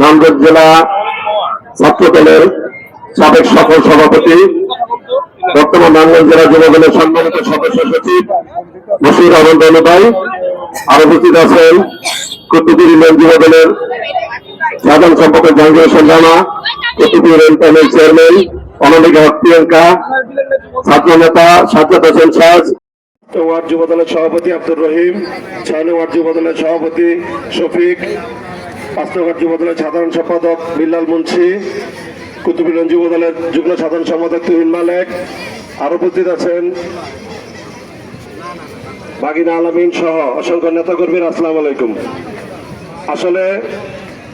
নামদেব জেলা ছাত্রদলের সাবেক সফল সভাপতি, বর্তমান নারায়ণগঞ্জ জেলা যুবদলের সম্মানিত সদস্য সচিব বসির রহমান দলভাই আর উপস্থিত আছেন কুতুবুর ইউনিয়ন যুবদলের সাধারণ সম্পাদক Jahangir Hossain Rana Kutubur union panel chairman Anamika Priyanka, ছাত্র নেতা সাজ্জাদ হোসেন সাজ। ওয়ার্ড যুবদলের সভাপতি আব্দুর রহিম ছয় ওয়ার্ড যুবদলের সভাপতি শফিক যুবদলের সাধারণ সম্পাদক বিল্লাল মুন্সি কুতুবুল্লাহ যুবদলের যুগ্ম সাধারণ সম্পাদক তুহিন মালেক, আর উপস্থিত আছেন বাগিনা আলামিন সহ অসংখ্য নেতাকর্মীর, আসসালামু আলাইকুম। আসলে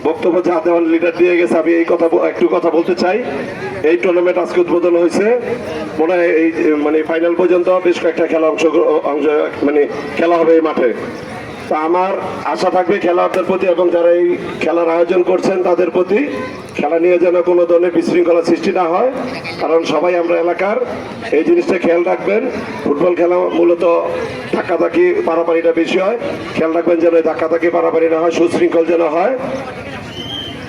বক্তব্য যা দেওয়ার লিডার দিয়ে গেছে, আমি এই কথা একটু কথা বলতে চাই। এই টুর্নামেন্ট আজকে উদ্বোধন হয়েছে। মনে হয় এই মানে ফাইনাল পর্যন্ত বেশ কয়েকটা খেলা অংশ মানে খেলা হবে এই মাঠে। আমার আশা থাকবে খেলোয়াড়দের প্রতি এবং যারা এই খেলার আয়োজন করছেন তাদের প্রতি খেলা নিয়ে যেন কোনো ধরনের বিশৃঙ্খলা সৃষ্টি না হয়। কারণ সবাই আমরা এলাকার, এই জিনিসটা খেয়াল রাখবেন। ফুটবল খেলা মূলত ধাক্কাধাক্কি পারাপারিটা বেশি হয়। খেয়াল রাখবেন যেন ধাক্কাধাক্কি পারাপারি না হয়, সুশৃঙ্খল যেন হয়।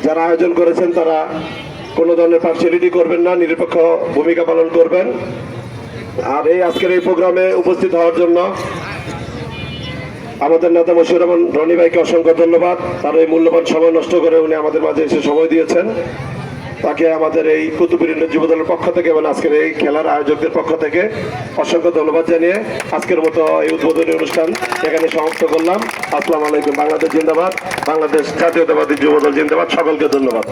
যারা আয়োজন করেছেন তারা কোনো ধরনের পার্সিয়ালিটি করবেন না, নিরপেক্ষ ভূমিকা পালন করবেন। আর এই আজকের এই প্রোগ্রামে উপস্থিত হওয়ার জন্য আমাদের নেতা মশিউর রহমান, রনি ভাইকে অসংখ্য ধন্যবাদ। তার এই মূল্যবান সময় নষ্ট করে উনি আমাদের মাঝে এসে সময় দিয়েছেন। তাকে আমাদের এই কুতুবুরিনের যুবদলের পক্ষ থেকে এবং আজকের এই খেলার আয়োজকদের পক্ষ থেকে অসংখ্য ধন্যবাদ জানিয়ে আজকের মতো এই উদ্বোধনী অনুষ্ঠান এখানে সমাপ্ত করলাম। আসসালামু আলাইকুম, বাংলাদেশ জিন্দাবাদ, বাংলাদেশ জাতীয়তাবাদী যুবদল জিন্দাবাদ। সকলকে ধন্যবাদ।